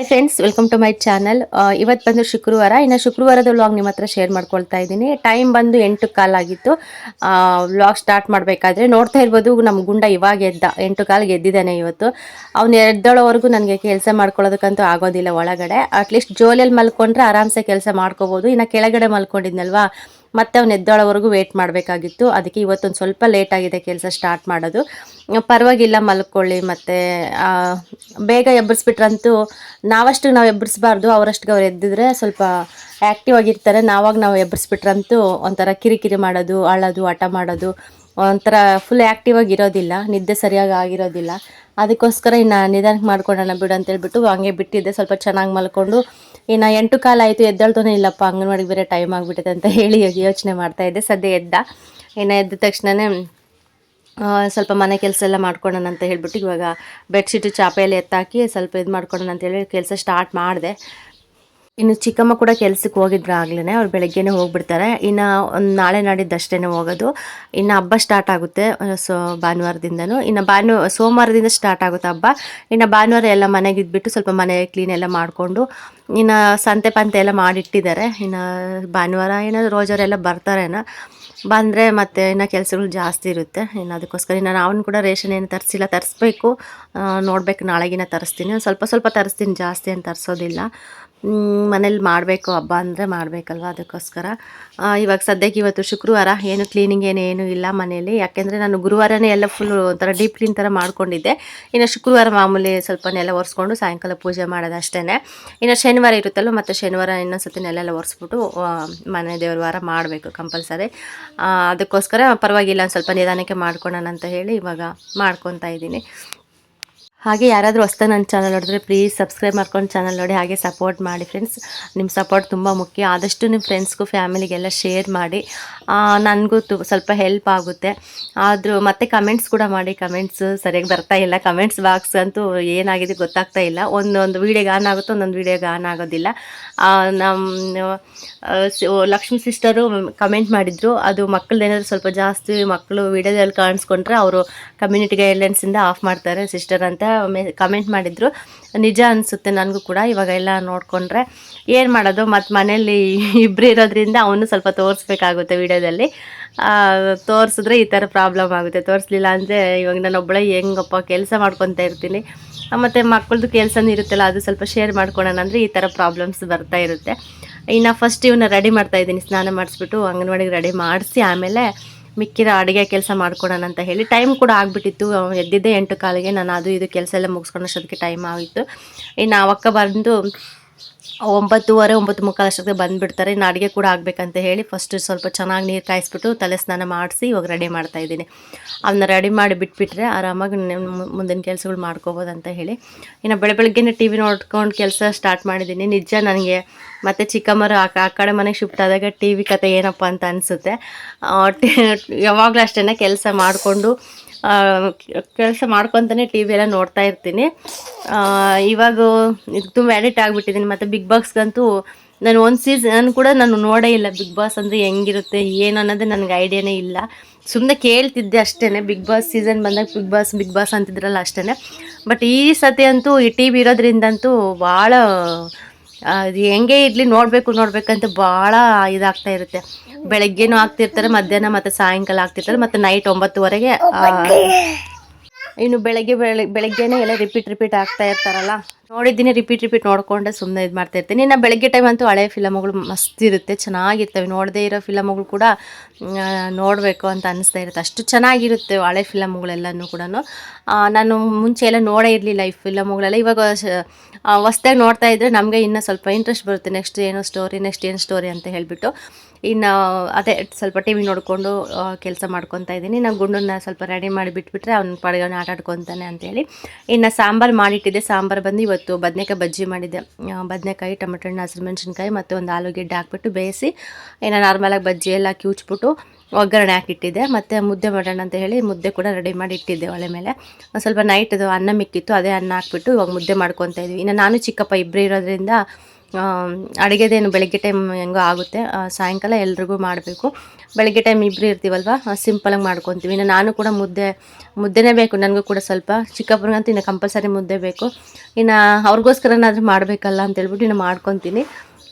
Hi friends welcome to my channel ಇವತ್ತು ಬಂದು ಶುಕ್ರವಾರ. ಇನ್ನು ಶುಕ್ರವಾರದ ವ್ಲಾಗ್ ನಿಮ್ಮ ಹತ್ರ ಶೇರ್ ಮಾಡ್ಕೊಳ್ತಾ ಇದ್ದೀನಿ. ಟೈಮ್ ಬಂದು ಎಂಟು ಕಾಲಾಗಿತ್ತು ವ್ಲಾಗ್ ಸ್ಟಾರ್ಟ್ ಮಾಡಬೇಕಾದ್ರೆ ನೋಡ್ತಾ ಇರ್ಬೋದು. ನಮ್ಮ ಗುಂಡ ಇವಾಗ ಎದ್ದ, ಎಂಟು ಕಾಲ್ ಗೆದ್ದಿದ್ದಾನೆ ಇವತ್ತು. ಅವ್ನು ಎದ್ದೋಳೋವರೆಗೂ ನನಗೆ ಕೆಲಸ ಮಾಡ್ಕೊಳ್ಳೋದಕ್ಕಂತೂ ಆಗೋದಿಲ್ಲ ಒಳಗಡೆ. ಅಟ್ಲೀಸ್ಟ್ ಜೋಲಿಯಲ್ಲಿ ಮಲ್ಕೊಂಡ್ರೆ ಆರಾಮ್ಸೆ ಕೆಲಸ ಮಾಡ್ಕೋಬೋದು. ಇನ್ನು ಕೆಳಗಡೆ ಮಲ್ಕೊಂಡಿದ್ನಲ್ವಾ? ಮತ್ತೆ ಅವ್ನು ಎದ್ದೋಳವರೆಗೂ ವೇಟ್ ಮಾಡಬೇಕಾಗಿತ್ತು. ಅದಕ್ಕೆ ಇವತ್ತೊಂದು ಸ್ವಲ್ಪ ಲೇಟ್ ಆಗಿದೆ ಕೆಲಸ ಸ್ಟಾರ್ಟ್ ಮಾಡೋದು. ಪರವಾಗಿಲ್ಲ, ಮಲ್ಕೊಳ್ಳಿ ಮತ್ತು ಬೇಗ ಎಬ್ಬರಿಸ್ಬಿಟ್ರಂತೂ ನಾವಷ್ಟು ನಾವು ಎಬ್ಬರಿಸ್ಬಾರ್ದು ಅವರಷ್ಟಿಗೆ ಅವ್ರು ಎದ್ದಿದ್ರೆ ಸ್ವಲ್ಪ ಆ್ಯಕ್ಟಿವ್ ಆಗಿರ್ತಾರೆ. ನಾವಾಗ ನಾವು ಎಬ್ಬರಿಸ್ಬಿಟ್ರಂತೂ ಒಂಥರ ಕಿರಿಕಿರಿ ಮಾಡೋದು, ಅಳೋದು ಆಟ ಮಾಡೋದು, ಒಂಥರ ಫುಲ್ ಆ್ಯಕ್ಟಿವ್ ಆಗಿರೋದಿಲ್ಲ ನಿದ್ದೆ ಸರಿಯಾಗಿ ಆಗಿರೋದಿಲ್ಲ. ಅದಕ್ಕೋಸ್ಕರ ಇನ್ನು ನಿಧಾನಕ್ಕೆ ಮಾಡ್ಕೊಳ್ಳೋಣ ಬಿಡು ಅಂತೇಳ್ಬಿಟ್ಟು ಹಂಗೆ ಬಿಟ್ಟಿದ್ದೆ. ಸ್ವಲ್ಪ ಚೆನ್ನಾಗಿ ಮಲ್ಕೊಂಡು ಇನ್ನು ಎಂಟು ಕಾಲ ಆಯಿತು ಎದ್ದೇಳ್ತಾನೆ ಇಲ್ಲಪ್ಪ, ಅಂಗನವಾಡಿಗೆ ಬೇರೆ ಟೈಮ್ ಆಗಿಬಿಟ್ಟಿದೆ ಅಂತ ಹೇಳಿ ಯೋಚನೆ ಮಾಡ್ತಾ ಇದ್ದೆ. ಸದ್ಯ ಎದ್ದ. ಇನ್ನು ಎದ್ದ ತಕ್ಷಣವೇ ಸ್ವಲ್ಪ ಮನೆ ಕೆಲಸ ಎಲ್ಲ ಮಾಡ್ಕೊಳ್ಳೋಣ ಅಂತ ಹೇಳಿಬಿಟ್ಟು ಇವಾಗ ಬೆಡ್ಶೀಟು ಚಾಪೆಯಲ್ಲಿ ಎತ್ತಾಕಿ ಸ್ವಲ್ಪ ಇದು ಮಾಡ್ಕೊಳ್ಳೋಣ ಅಂತೇಳಿ ಕೆಲಸ ಸ್ಟಾರ್ಟ್ ಮಾಡಿದೆ. ಇನ್ನು ಚಿಕ್ಕಮ್ಮ ಕೂಡ ಕೆಲ್ಸಕ್ಕೆ ಹೋಗಿದ್ರು ಆಗ್ಲೇ ಅವ್ರು ಬೆಳಗ್ಗೆನೇ ಹೋಗ್ಬಿಡ್ತಾರೆ. ಇನ್ನು ಒಂದು ನಾಳೆ ನಾಡಿದ್ದಷ್ಟೇ ಹೋಗೋದು. ಇನ್ನು ಹಬ್ಬ ಸ್ಟಾರ್ಟ್ ಆಗುತ್ತೆ ಸೊ ಭಾನುವಾರದಿಂದನೂ. ಇನ್ನು ಭಾನು, ಸೋಮವಾರದಿಂದ ಸ್ಟಾರ್ಟ್ ಆಗುತ್ತೆ ಹಬ್ಬ. ಇನ್ನು ಭಾನುವಾರ ಎಲ್ಲ ಮನೆಗೆ ಇದ್ಬಿಟ್ಟು ಸ್ವಲ್ಪ ಮನೆ ಕ್ಲೀನ್ ಎಲ್ಲ ಮಾಡಿಕೊಂಡು, ಇನ್ನು ಸಂತೆ ಪಂತೆ ಎಲ್ಲ ಮಾಡಿಟ್ಟಿದ್ದಾರೆ. ಇನ್ನು ಭಾನುವಾರ ಏನೋ ರೋಜವರೆಲ್ಲ ಬರ್ತಾರೇನೋ, ಬಂದರೆ ಮತ್ತೆ ಇನ್ನು ಕೆಲಸಗಳು ಜಾಸ್ತಿ ಇರುತ್ತೆ. ಇನ್ನು ಅದಕ್ಕೋಸ್ಕರ ಇನ್ನು ನಾವು ಕೂಡ ರೇಷನ್ ಏನು ತರಿಸಿಲ್ಲ, ತರಿಸ್ಬೇಕು. ನೋಡ್ಬೇಕು ನಾಳೆಗಿನ ತರಿಸ್ತೀನಿ. ಸ್ವಲ್ಪ ಸ್ವಲ್ಪ ತರಿಸ್ತೀನಿ, ಜಾಸ್ತಿ ಏನು ತರಿಸೋದಿಲ್ಲ. ಮನೇಲಿ ಮಾಡಬೇಕು ಹಬ್ಬ ಅಂದರೆ ಮಾಡಬೇಕಲ್ವ ಅದಕ್ಕೋಸ್ಕರ. ಇವಾಗ ಸದ್ಯಕ್ಕೆ ಇವತ್ತು ಶುಕ್ರವಾರ, ಏನು ಕ್ಲೀನಿಂಗ್ ಏನು ಇಲ್ಲ ಮನೆಯಲ್ಲಿ ಯಾಕೆಂದರೆ ನಾನು ಗುರುವಾರನೇ ಎಲ್ಲ ಫುಲ್ ಒಂಥರ ಡೀಪ್ ಕ್ಲೀನ್ ಥರ ಮಾಡ್ಕೊಂಡಿದ್ದೆ. ಇನ್ನು ಶುಕ್ರವಾರ ಮಾಮೂಲಿ ಸ್ವಲ್ಪ ನೆಲ ಒರೆಸ್ಕೊಂಡು ಸಾಯಂಕಾಲ ಪೂಜೆ ಮಾಡೋದು ಅಷ್ಟೇ ಇನ್ನು ಶನಿವಾರ ಇರುತ್ತಲ್ಲ ಮತ್ತು ಶನಿವಾರ ಇನ್ನೊಂದ್ಸತಿ ನೆಲೆಲ್ಲ ಒರೆಸ್ಬಿಟ್ಟು ಮನೆ ದೇವ್ರ ವಾರ ಮಾಡಬೇಕು ಕಂಪಲ್ಸರಿ ಅದಕ್ಕೋಸ್ಕರ ಪರವಾಗಿಲ್ಲ ಸ್ವಲ್ಪ ನಿಧಾನಕ್ಕೆ ಮಾಡ್ಕೊಳ್ಳೋಣ ಅಂತ ಹೇಳಿ ಇವಾಗ ಮಾಡ್ಕೊತಾ ಇದ್ದೀನಿ. ಹಾಗೆ ಯಾರಾದರೂ ಹೊಸ್ತ ನನ್ನ ಚಾನಲ್ ನೋಡಿದ್ರೆ ಪ್ಲೀಸ್ ಸಬ್ಸ್ಕ್ರೈಬ್ ಮಾಡ್ಕೊಂಡು ಚಾನಲ್ ನೋಡಿ, ಹಾಗೆ ಸಪೋರ್ಟ್ ಮಾಡಿ ಫ್ರೆಂಡ್ಸ್ ನಿಮ್ಮ ಸಪೋರ್ಟ್ ತುಂಬ ಮುಖ್ಯ. ಆದಷ್ಟು ನಿಮ್ಮ ಫ್ರೆಂಡ್ಸ್ಗೂ ಫ್ಯಾಮಿಲಿಗೆಲ್ಲ ಶೇರ್ ಮಾಡಿ. ನನಗೂ ತು, ಸ್ವಲ್ಪ ಹೆಲ್ಪ್ ಆಗುತ್ತೆ. ಆದರೂ ಮತ್ತೆ ಕಮೆಂಟ್ಸ್ ಕೂಡ ಮಾಡಿ. ಕಮೆಂಟ್ಸ್ ಸರಿಯಾಗಿ ಬರ್ತಾ ಇಲ್ಲ. ಕಮೆಂಟ್ಸ್ ಬಾಕ್ಸ್ ಅಂತೂ ಏನಾಗಿದೆ ಗೊತ್ತಾಗ್ತಾ ಇಲ್ಲ. ಒಂದೊಂದು ವೀಡಿಯೋಗೆ ಆನ್ ಆಗುತ್ತೆ, ಒಂದೊಂದು ವೀಡಿಯೋಗೆ ಆನ್ ಆಗೋದಿಲ್ಲ. ನಮ್ಮ ಲಕ್ಷ್ಮಿ ಸಿಸ್ಟರು ಕಮೆಂಟ್ ಮಾಡಿದರು. ಅದು ಮಕ್ಕಳದೇನಾದ್ರು ಸ್ವಲ್ಪ ಜಾಸ್ತಿ ಮಕ್ಕಳು ವೀಡಿಯೋದಲ್ಲಿ ಕಾಣಿಸ್ಕೊಂಡ್ರೆ ಅವರು ಕಮ್ಯುನಿಟಿ ಗೈಡ್ಲೈನ್ಸಿಂದ ಆಫ್ ಮಾಡ್ತಾರೆ ಸಿಸ್ಟರ್ ಅಂತ. ಕಮೆಂಟ್ ಮಾಡಿದರು. ನಿಜ ಅನಿಸುತ್ತೆ ನನಗೂ ಕೂಡ, ಇವಾಗ ಎಲ್ಲ ನೋಡಿಕೊಂಡ್ರೆ. ಏನು ಮಾಡೋದು ಮತ್ತು ಮನೇಲಿ ಇಬ್ಬರು ಇರೋದ್ರಿಂದ ಅವನು ಸ್ವಲ್ಪ ತೋರಿಸ್ಬೇಕಾಗುತ್ತೆ ವಿಡಿಯೋದಲ್ಲಿ. ತೋರಿಸಿದ್ರೆ ಈ ಥರ ಪ್ರಾಬ್ಲಮ್ ಆಗುತ್ತೆ. ತೋರಿಸ್ಲಿಲ್ಲ ಅಂದರೆ ಇವಾಗ ನಾನು ಒಬ್ಬಳೆ ಹೆಂಗಪ್ಪ ಕೆಲಸ ಮಾಡ್ಕೊತಾ ಇರ್ತೀನಿ. ಮತ್ತು ಮಕ್ಕಳದು ಕೆಲಸನೂ ಇರುತ್ತಲ್ಲ, ಅದು ಸ್ವಲ್ಪ ಶೇರ್ ಮಾಡ್ಕೊಳೋಣ ಅಂದರೆ ಈ ಥರ ಪ್ರಾಬ್ಲಮ್ಸ್ ಬರ್ತಾ ಇರುತ್ತೆ. ಇನ್ನು ಫಸ್ಟ್ ಇವನ್ನ ರೆಡಿ ಮಾಡ್ತಾ ಇದ್ದೀನಿ, ಸ್ನಾನ ಮಾಡಿಸ್ಬಿಟ್ಟು ಅಂಗನವಾಡಿಗೆ ರೆಡಿ ಮಾಡಿಸಿ ಆಮೇಲೆ ಮಿಕ್ಕಿರೋ ಅಡುಗೆ ಕೆಲಸ ಮಾಡ್ಕೊಡೋಣ ಅಂತ ಹೇಳಿ ಟೈಮ್ ಕೂಡ ಆಗಿಬಿಟ್ಟಿತ್ತು. ಎದ್ದಿದ್ದೆ ಎಂಟು ಕಾಲಿಗೆ. ನಾನು ಅದು ಇದು ಕೆಲಸ ಎಲ್ಲ ಮುಗಿಸ್ಕೊಂಡಷ್ಟೊತ್ತಿಗೆ ಟೈಮ್ ಆಗಿತ್ತು. ಇನ್ನು ಅವಕ್ಕ ಬಂದು ಒಂಬತ್ತುವರೆ ಒಂಬತ್ತು ಮುಕ್ಕಾಲು ಅಷ್ಟೊತ್ತಿಗೆ ಬಂದುಬಿಡ್ತಾರೆ. ಇನ್ನು ಅಡುಗೆ ಕೂಡ ಆಗಬೇಕಂತ ಹೇಳಿ ಫಸ್ಟ್ ಸ್ವಲ್ಪ ಚೆನ್ನಾಗಿ ನೀರು ಕಾಯಿಸ್ಬಿಟ್ಟು ತಲೆ ಸ್ನಾನ ಮಾಡಿಸಿ ಇವಾಗ ರೆಡಿ ಮಾಡ್ತಾ ಇದ್ದೀನಿ. ಅವನ್ನ ರೆಡಿ ಮಾಡಿ ಬಿಟ್ಬಿಟ್ರೆ ಆರಾಮಾಗಿ ಮುಂದಿನ ಕೆಲಸಗಳು ಮಾಡ್ಕೋಬೋದು ಅಂತ ಹೇಳಿ. ಇನ್ನು ಬೆಳೆ ಬೆಳಗ್ಗೆನೇ ಟಿ ವಿ ನೋಡ್ಕೊಂಡು ಕೆಲಸ ಸ್ಟಾರ್ಟ್ ಮಾಡಿದ್ದೀನಿ. ನಿಜ ನನಗೆ ಮತ್ತು ಚಿಕ್ಕಮ್ಮರು ಆ ಆ ಕಡೆ ಮನೆಗೆ ಶಿಫ್ಟ್ ಆದಾಗ ಟಿ ವಿ ಕತೆ ಏನಪ್ಪ ಅಂತ ಅನಿಸುತ್ತೆ. ಯಾವಾಗಲೂ ಅಷ್ಟೇ ಕೆಲಸ ಮಾಡಿಕೊಂಡು ಕೆಲಸ ಮಾಡ್ಕೊತಾನೆ ಟಿ ವಿ ಎಲ್ಲ ನೋಡ್ತಾ ಇರ್ತೀನಿ. ಇವಾಗ ಇದು ತುಂಬ ಎಡಿಟ್ ಆಗಿಬಿಟ್ಟಿದ್ದೀನಿ ಮತ್ತು ಬಿಗ್ ಬಾಸ್ಗಂತೂ ನಾನು ಒಂದು ಸೀಸನ್ ಕೂಡ ನಾನು ನೋಡೇ ಇಲ್ಲ ಬಿಗ್ ಬಾಸ್ ಅಂದರೆ ಹೆಂಗಿರುತ್ತೆ, ಏನು ಅನ್ನೋದು ನನಗೆ ಐಡಿಯಾನೇ ಇಲ್ಲ. ಸುಮ್ಮನೆ ಕೇಳ್ತಿದ್ದೆ ಅಷ್ಟೇ ಬಿಗ್ ಬಾಸ್ ಸೀಸನ್ ಬಂದಾಗ ಬಿಗ್ ಬಾಸ್ ಬಿಗ್ ಬಾಸ್ ಅಂತಿದ್ರಲ್ಲ ಅಷ್ಟೇ ಬಟ್ ಈ ಸತಿ ಅಂತೂ ಈ ಟಿ ವಿ ಇರೋದ್ರಿಂದಂತೂ ಭಾಳ ಅದು ಹೆಂಗೆ ಇರಲಿ ನೋಡಬೇಕು, ನೋಡ್ಬೇಕಂತ ಭಾಳ ಇದಾಗ್ತಾ ಇರುತ್ತೆ. ಬೆಳಗ್ಗೆನೂ ಆಗ್ತಿರ್ತಾರೆ, ಮಧ್ಯಾಹ್ನ ಮತ್ತು ಸಾಯಂಕಾಲ ಆಗ್ತಿರ್ತಾರೆ, ಮತ್ತೆ ನೈಟ್ ಒಂಬತ್ತುವರೆಗೆ ಇನ್ನು ಬೆಳಗ್ಗೆ ಬೆಳಗ್ಗೆ ಬೆಳಗ್ಗೆನೇ ಎಲ್ಲ ರಿಪೀಟ್ ರಿಪೀಟ್ ಆಗ್ತಾ ಇರ್ತಾರಲ್ಲ? ನೋಡಿದ್ದೀನಿ ರಿಪೀಟ್ ರಿಪೀಟ್ ನೋಡಿಕೊಂಡೆ ಸುಮ್ಮನೆ ಇದು ಮಾಡ್ತಾ ಇರ್ತೀನಿ. ಇನ್ನು ಬೆಳಗ್ಗೆ ಟೈಮ್ ಅಂತೂ ಹಳೆ ಫಿಲಮ್ಗಳು ಮಸ್ತ್ ಇರುತ್ತೆ, ಚೆನ್ನಾಗಿರ್ತವೆ. ನೋಡದೇ ಇರೋ ಫಿಲಮ್ಗಳು ಕೂಡ ನೋಡಬೇಕು ಅಂತ ಅನಿಸ್ತಾ ಇರುತ್ತೆ. ಅಷ್ಟು ಚೆನ್ನಾಗಿರುತ್ತೆ ಹಳೆ ಫಿಲಮ್ಗಳೆಲ್ಲನೂ ಕೂಡ ನಾನು ಮುಂಚೆ ಎಲ್ಲ ನೋಡೇ ಇರಲಿಲ್ಲ ಈ ಫಿಲಮ್ಗಳೆಲ್ಲ ಇವಾಗ ಹೊಸ್ದಾಗಿ ನೋಡ್ತಾ ಇದ್ದರೆ ನಮಗೆ ಇನ್ನೂ ಸ್ವಲ್ಪ ಇಂಟ್ರೆಸ್ಟ್ ಬರುತ್ತೆ. ನೆಕ್ಸ್ಟ್ ಏನೋ ಸ್ಟೋರಿ ನೆಕ್ಸ್ಟ್ ಏನು ಸ್ಟೋರಿ ಅಂತ ಹೇಳಿಬಿಟ್ಟು. ಇನ್ನು ಅದೇ ಸ್ವಲ್ಪ ಟಿ ವಿ ನೋಡಿಕೊಂಡು ಕೆಲಸ ಮಾಡ್ಕೊತಾ ಇದ್ದೀನಿ. ನಾನು ಗುಂಡನ್ನ ಸ್ವಲ್ಪ ರೆಡಿ ಮಾಡಿ ಬಿಟ್ಬಿಟ್ರೆ ಅವ್ನ ಪಡಗನ ಆಟ ಆಡ್ಕೊತಾನೆ ಅಂತೇಳಿ ಇನ್ನು ಸಾಂಬಾರು ಮಾಡಿಟ್ಟಿದ್ದೆ. ಸಾಂಬಾರು ಬಂದು ಇವತ್ತು ಬದನೆಕಾಯಿ ಬಜ್ಜಿ ಮಾಡಿದ್ದೆ. ಬದನೆಕಾಯಿ ಟೊಮೆಟೊ ಹಣ್ಣು ಹಸಿರು ಮೆಣಸಿನ್ಕಾಯಿ ಮತ್ತು ಒಂದು ಆಲೂಗೆಡ್ಡೆ ಹಾಕ್ಬಿಟ್ಟು ಬೇಯಿಸಿ, ಇನ್ನು ನಾರ್ಮಲಾಗಿ ಬಜ್ಜಿ ಎಲ್ಲ ಕಿವುಚ್ಬಿಟ್ಟು ಒಗ್ಗರಣೆ ಹಾಕಿಟ್ಟಿದ್ದೆ. ಮತ್ತು ಮುದ್ದೆ ಮಾಡೋಣ ಅಂತ ಹೇಳಿ ಮುದ್ದೆ ಕೂಡ ರೆಡಿ ಮಾಡಿ ಇಟ್ಟಿದ್ದೆ ಒಲೆ ಮೇಲೆ. ಸ್ವಲ್ಪ ನೈಟ್ ಅದು ಅನ್ನ ಮಿಕ್ಕಿತ್ತು, ಅದೇ ಅನ್ನ ಹಾಕ್ಬಿಟ್ಟು ಇವಾಗ ಮುದ್ದೆ ಮಾಡ್ಕೊತಾ ಇದ್ವಿ. ಇನ್ನು ನಾನು ಚಿಕ್ಕಪ್ಪ ಇಬ್ಬರು ಇರೋದ್ರಿಂದ ಅಡುಗೆದೇನು ಬೆಳಗ್ಗೆ ಟೈಮ್ ಹೆಂಗೋ ಆಗುತ್ತೆ. ಸಾಯಂಕಾಲ ಎಲ್ರಿಗೂ ಮಾಡಬೇಕು. ಬೆಳಗ್ಗೆ ಟೈಮ್ ಇಬ್ಬರು ಇರ್ತೀವಲ್ವ? ಸಿಂಪಲಾಗಿ ಮಾಡ್ಕೊತೀವಿ. ಇನ್ನು ನಾನು ಕೂಡ ಮುದ್ದೆ, ಮುದ್ದೆನೇ ಬೇಕು. ನನಗೂ ಕೂಡ ಸ್ವಲ್ಪ. ಚಿಕ್ಕಪ್ಪನಿಗಂತೂ ಇನ್ನು ಕಂಪಲ್ಸರಿ ಮುದ್ದೆ ಬೇಕು. ಇನ್ನು ಅವ್ರಿಗೋಸ್ಕರನಾದರೂ ಮಾಡಬೇಕಲ್ಲ ಅಂತೇಳ್ಬಿಟ್ಟು ಇನ್ನು ಮಾಡ್ಕೊತೀನಿ.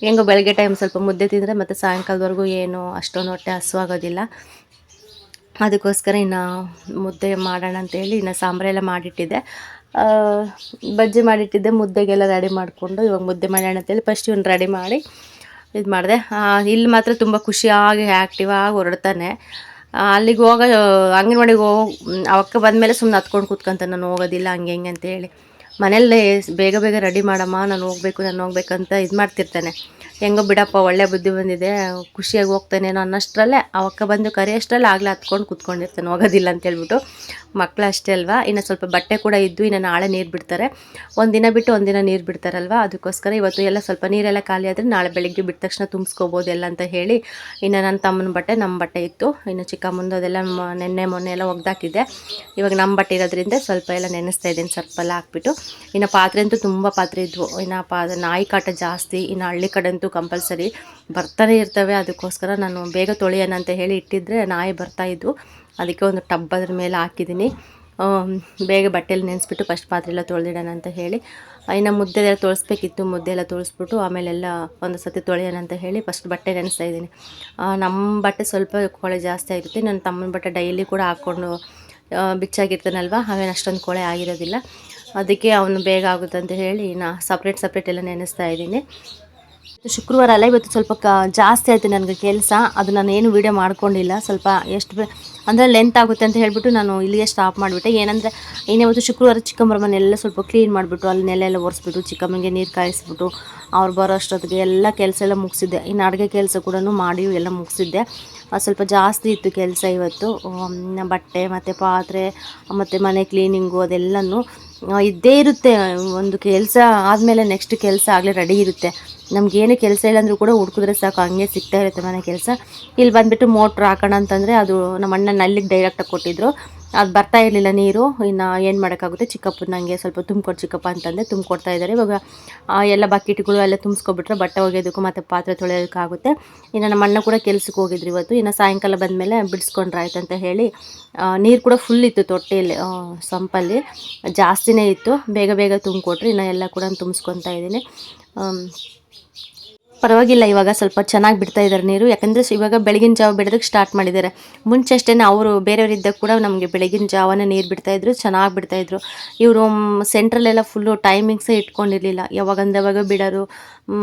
ಹೆಂಗೋ ಬೆಳಗ್ಗೆ ಟೈಮ್ ಸ್ವಲ್ಪ ಮುದ್ದೆ ತಿಂದರೆ ಮತ್ತು ಸಾಯಂಕಾಲದವರೆಗೂ ಏನು ಅಷ್ಟೊಂದು ಹೊಟ್ಟೆ ಹಸುವಾಗೋದಿಲ್ಲ. ಅದಕ್ಕೋಸ್ಕರ ಇನ್ನು ಮುದ್ದೆ ಮಾಡೋಣ ಅಂತೇಳಿ ಇನ್ನು ಸಾಂಬಾರೆಲ್ಲ ಮಾಡಿಟ್ಟಿದ್ದೆ. ಬಜ್ಜಿ ಮಾಡಿಟ್ಟಿದ್ದೆ, ಮುದ್ದೆಗೆಲ್ಲ ರೆಡಿ ಮಾಡಿಕೊಂಡು ಇವಾಗ ಮುದ್ದೆ ಮಾಡೋಣ ಅಂತೇಳಿ ಫಸ್ಟ್ ಇವನು ರೆಡಿ ಮಾಡಿ ಇದು ಮಾಡಿದೆ. ಇಲ್ಲಿ ಮಾತ್ರ ತುಂಬ ಖುಷಿಯಾಗಿ ಆ್ಯಕ್ಟಿವ್ ಆಗಿ ಹೊರಡ್ತಾನೆ. ಅಲ್ಲಿಗೆ ಹೋಗೋ ಅಂಗನವಾಡಿಗೆ ಹೋಗಿ, ಅವಕ್ಕೆ ಬಂದಮೇಲೆ ಸುಮ್ಮನೆ ಹತ್ಕೊಂಡು ಕೂತ್ಕೊಂತ ನಾನು ಹೋಗೋದಿಲ್ಲ, ಹಂಗೆ, ಹಿಂಗೆ ಅಂತೇಳಿ ಮನೆಯಲ್ಲೇ ಬೇಗ ಬೇಗ ರೆಡಿ ಮಾಡಮ್ಮ, ನಾನು ಹೋಗ್ಬೇಕು, ನಾನು ಹೋಗ್ಬೇಕಂತ ಇದು ಮಾಡ್ತಿರ್ತಾನೆ. ಹೆಂಗೋ ಬಿಡಪ್ಪ, ಒಳ್ಳೆ ಬುದ್ಧಿ ಬಂದಿದೆ, ಖುಷಿಯಾಗಿ ಹೋಗ್ತಾನೇನೋ ಅನ್ನೋಷ್ಟರಲ್ಲೇ ಅವಕ್ಕ ಬಂದು ಕರೆಯೋಷ್ಟರಲ್ಲೇ ಆಗಲೇ ಹತ್ಕೊಂಡು ಕೂತ್ಕೊಂಡಿರ್ತಾನೆ, ಹೋಗೋದಿಲ್ಲ ಅಂತ ಹೇಳ್ಬಿಟ್ಟು. ಮಕ್ಕಳು ಅಷ್ಟೇ ಅಲ್ವಾ? ಇನ್ನು ಸ್ವಲ್ಪ ಬಟ್ಟೆ ಕೂಡ ಇದ್ದು ಇನ್ನು ನಾಳೆ ನೀರು ಬಿಡ್ತಾರೆ. ಒಂದಿನ ಬಿಟ್ಟು ಒಂದಿನ ನೀರು ಬಿಡ್ತಾರಲ್ವ? ಅದಕ್ಕೋಸ್ಕರ ಇವತ್ತು ಎಲ್ಲ ಸ್ವಲ್ಪ ನೀರೆಲ್ಲ ಖಾಲಿ ಆದರೆ ನಾಳೆ ಬೆಳಿಗ್ಗೆ ಬಿಟ್ಟ ತಕ್ಷಣ ತುಂಬಿಸ್ಕೋಬೋದು ಎಲ್ಲ ಅಂತ ಹೇಳಿ ಇನ್ನು ನನ್ನ ತಮ್ಮನ ಬಟ್ಟೆ ನಮ್ಮ ಬಟ್ಟೆ ಇತ್ತು. ಇನ್ನು ಚಿಕ್ಕಮ್ಮಂದು ಅದೆಲ್ಲ ನೆನ್ನೆ ಮೊನ್ನೆ ಎಲ್ಲ ಒಗ್ದಾಕಿದ್ದೆ ಇವಾಗ ನಮ್ಮ ಬಟ್ಟೆ ಇರೋದ್ರಿಂದ ಸ್ವಲ್ಪ ಎಲ್ಲ ನೆನೆಸ್ತಾ ಇದ್ದೀನಿ, ಸ್ವಲ್ಪ ಎಲ್ಲ ಹಾಕ್ಬಿಟ್ಟು. ಇನ್ನು ಪಾತ್ರೆ ಅಂತೂ ತುಂಬ ಪಾತ್ರೆ ಇದ್ವು. ಇನ್ನು ಪಾ ನಾಯಿ ಕಾಟ ಜಾಸ್ತಿ, ಇನ್ನು ಹಳ್ಳಿ ಕಡೆ ಅಂತೂ ಕಂಪಲ್ಸರಿ ಬರ್ತಾನೆ ಇರ್ತವೆ. ಅದಕ್ಕೋಸ್ಕರ ನಾನು ಬೇಗ ತೊಳೆಯೋಣ ಅಂತ ಹೇಳಿ ಇಟ್ಟಿದ್ರೆ ನಾಯಿ ಬರ್ತಾ ಇದ್ವು. ಅದಕ್ಕೆ ಒಂದು ಟಬ್ ಅದ್ರ ಮೇಲೆ ಹಾಕಿದ್ದೀನಿ. ಬೇಗ ಬಟ್ಟೆಲಿ ನೆನೆಸ್ಬಿಟ್ಟು ಫಸ್ಟ್ ಪಾತ್ರೆ ಎಲ್ಲ ತೊಳೆದಿಡೋಣ ಅಂತ ಹೇಳಿ. ಇನ್ನು ಮುದ್ದೆ ಎಲ್ಲ ತೊಳೆಸ್ಬೇಕಿತ್ತು. ಮುದ್ದೆ ಎಲ್ಲ ತೊಳೆಸ್ಬಿಟ್ಟು ಆಮೇಲೆಲ್ಲ ಒಂದು ಸತಿ ತೊಳೆಯೋಣ ಅಂತ ಹೇಳಿ ಫಸ್ಟ್ ಬಟ್ಟೆ ನೆನೆಸ್ತಾ ಇದ್ದೀನಿ. ನಮ್ಮ ಬಟ್ಟೆ ಸ್ವಲ್ಪ ಕೊಳೆ ಜಾಸ್ತಿ ಆಗಿರುತ್ತೆ. ನನ್ನ ತಮ್ಮನ ಬಟ್ಟೆ ಡೈಲಿ ಕೂಡ ಹಾಕ್ಕೊಂಡು ಬಿಚ್ಚಾಗಿರ್ತಾನಲ್ವ ಅವೇನು ಅಷ್ಟೊಂದು ಕೊಳೆ ಆಗಿರೋದಿಲ್ಲ. ಅದಕ್ಕೆ ಅವನು ಬೇಗ ಆಗುತ್ತೆ ಅಂತ ಹೇಳಿ ನಾ ಸಪ್ರೇಟ್ ಸಪ್ರೇಟ್ ಎಲ್ಲ ನೆನೆಸ್ತಾ ಇದ್ದೀನಿ. ಶುಕ್ರವಾರ ಅಲ್ಲ, ಇವತ್ತು ಸ್ವಲ್ಪ ಕ, ಜಾಸ್ತಿ ಆಯಿತು ನನಗೆ ಕೆಲಸ. ಅದು ನಾನು ಏನು ವೀಡಿಯೋ ಮಾಡ್ಕೊಂಡಿಲ್ಲ. ಸ್ವಲ್ಪ ಎಷ್ಟು ಅಂದರೆ ಲೆಂತ್ ಆಗುತ್ತೆ ಅಂತ ಹೇಳಿಬಿಟ್ಟು ನಾನು ಇಲ್ಲಿಗೆ ಸ್ಟಾಪ್ ಮಾಡಿಬಿಟ್ಟೆ. ಏನಂದರೆ ಇನ್ನೇವತ್ತು ಶುಕ್ರವಾರ ಚಿಕ್ಕಮ್ಮರ ಮನೆಯೆಲ್ಲ ಸ್ವಲ್ಪ ಕ್ಲೀನ್ ಮಾಡಿಬಿಟ್ಟು, ಅಲ್ಲಿ ನೆಲೆ ಎಲ್ಲ ಒರೆಸ್ಬಿಟ್ಟು ಚಿಕ್ಕಮ್ಮನಿಗೆ ನೀರು ಕಾಯಿಸ್ಬಿಟ್ಟು, ಅವ್ರು ಬರೋ ಅಷ್ಟೊತ್ತಿಗೆ ಎಲ್ಲ ಕೆಲಸ ಎಲ್ಲ ಮುಗಿಸಿದ್ದೆ. ಇನ್ನು ಅಡುಗೆ ಕೆಲಸ ಕೂಡ ಮಾಡಿ ಎಲ್ಲ ಮುಗಿಸಿದ್ದೆ. ಸ್ವಲ್ಪ ಜಾಸ್ತಿ ಇತ್ತು ಕೆಲಸ ಇವತ್ತು. ಬಟ್ಟೆ ಮತ್ತು ಪಾತ್ರೆ, ಮತ್ತು ಮನೆ ಕ್ಲೀನಿಂಗು ಅದೆಲ್ಲನೂ. ಇದ್ದೇ ಇರುತ್ತೆ. ಒಂದು ಕೆಲಸ ಆದಮೇಲೆ ನೆಕ್ಸ್ಟ್ ಕೆಲಸ ಆಗಲೇ ರೆಡಿ ಇರುತ್ತೆ. ನಮಗೇನು ಕೆಲಸ ಇಲ್ಲ ಅಂದರೂ ಕೂಡ ಹುಡುಕಿದ್ರೆ ಸಾಕು, ಹಂಗೆ ಸಿಗ್ತಾ ಇರುತ್ತೆ ಮನೆ ಕೆಲಸ. ಇಲ್ಲಿ ಬಂದುಬಿಟ್ಟು ಮೋಟ್ರ್ ಹಾಕೋಣ ಅಂತಂದರೆ ಅದು ನಮ್ಮ ಅಣ್ಣ ನಲ್ಲಿಗೆ ಡೈರೆಕ್ಟಾಗಿ ಕೊಟ್ಟಿದ್ರು. ಅದು ಬರ್ತಾ ಇರಲಿಲ್ಲ ನೀರು. ಇನ್ನು ಏನು ಮಾಡೋಕ್ಕಾಗುತ್ತೆ? ಚಿಕ್ಕಪ್ಪ ನನಗೆ ಸ್ವಲ್ಪ ತುಂಬಿಕೊಡು ಚಿಕ್ಕಪ್ಪ ಅಂತಂದೆ, ತುಂಬಿಕೊಡ್ತಾ ಇದ್ದಾರೆ. ಇವಾಗ ಎಲ್ಲ ಬಕೆಟ್ಗಳು ಎಲ್ಲ ತುಂಬಿಸ್ಕೊಬಿಟ್ರೆ ಬಟ್ಟೆ ಒಗೆಯೋದಕ್ಕೂ ಮತ್ತು ಪಾತ್ರೆ ತೊಳೆಯೋದಕ್ಕಾಗುತ್ತೆ ಇನ್ನು ನಮ್ಮ ಅಣ್ಣ ಕೂಡ ಕೆಲ್ಸಕ್ಕೆ ಹೋಗಿದ್ರು ಇವತ್ತು. ಇನ್ನು ಸಾಯಂಕಾಲ ಬಂದಮೇಲೆ ಬಿಡಿಸ್ಕೊಂಡ್ರೆ ಆಯ್ತು ಅಂತ ಹೇಳಿ ನೀರು ಕೂಡ ಫುಲ್ ಇತ್ತು ತೊಟ್ಟೆಯಲ್ಲಿ ಸಂಪಲ್ಲಿ. ಜಾಸ್ತಿನೇ ಇತ್ತು. ಬೇಗ ಬೇಗ ತುಂಬಿಕೊಟ್ರೆ. ಇನ್ನು ಎಲ್ಲ ಕೂಡ ತುಂಬಿಸ್ಕೊತಾ ಇದ್ದೀನಿ. ಪರವಾಗಿಲ್ಲ, ಇವಾಗ ಸ್ವಲ್ಪ ಚೆನ್ನಾಗಿ ಬಿಡ್ತಾ ಇದ್ದಾರೆ ನೀರು. ಯಾಕಂದರೆ ಇವಾಗ ಬೆಳಗಿನ ಜಾವ ಬಿಡೋದಕ್ಕೆ ಸ್ಟಾರ್ಟ್ ಮಾಡಿದ್ದಾರೆ. ಮುಂಚೆ ಅಷ್ಟೇ ಅವರು ಬೇರೆಯವರಿದ್ದಾಗ ಕೂಡ ನಮಗೆ ಬೆಳಗಿನ ಜಾವನೇ ನೀರು ಬಿಡ್ತಾಯಿದ್ರು ಚೆನ್ನಾಗಿ ಬಿಡ್ತಾಯಿದ್ರು ಇವರು ಸೆಂಟ್ರಲ್ಲೆಲ್ಲ ಫುಲ್ಲು ಟೈಮಿಂಗ್ಸೇ ಇಟ್ಕೊಂಡಿರಲಿಲ್ಲ. ಯಾವಾಗಂದವಾಗ ಬಿಡೋರು,